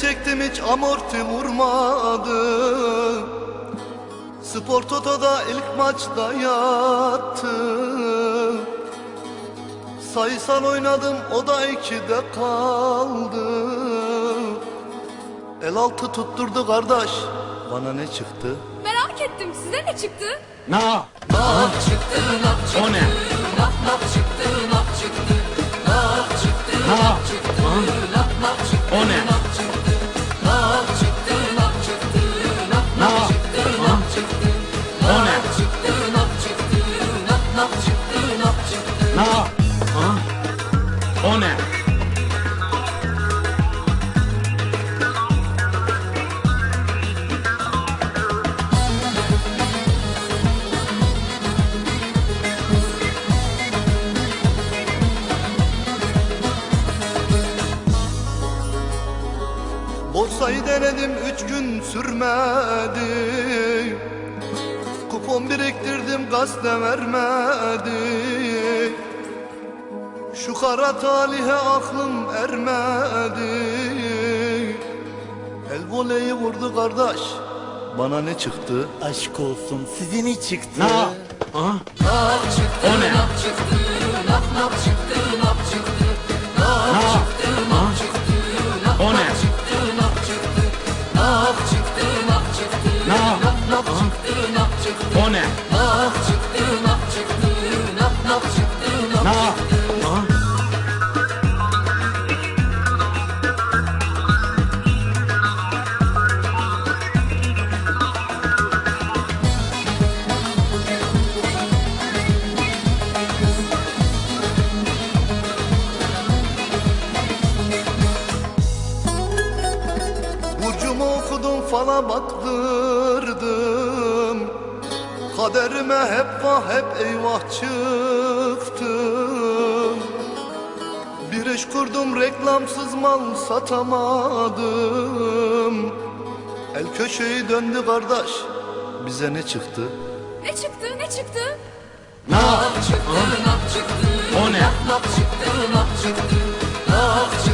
Çektim hiç amorti vurmadı Spor Toto'da ilk maçta yattım Sayısal oynadım o da ikide kaldı El altı tutturdu kardeş Bana ne çıktı? Merak ettim size ne çıktı? Na. O ne? Na. O ne? O? Borsayı denedim üç gün sürmedi Kupon biriktirdim gazete vermedi Şu kara talihe aklım ermedi El voleyi vurdu kardeş Bana ne çıktı? Aşk olsun size ne çıktı? Na. Ha? O ne? Na. O ne? Na. O ne? Fala baktırdım Kaderime hep vah hep eyvah çıktım Bir iş kurdum reklamsız mal satamadım El köşeyi döndü kardeş Bize ne çıktı? Ne çıktı ne çıktı? Na. O ne? Na. O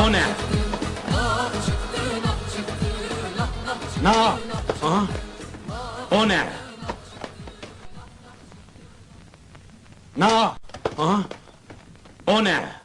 O ne? Na. O ne? Na. O ne?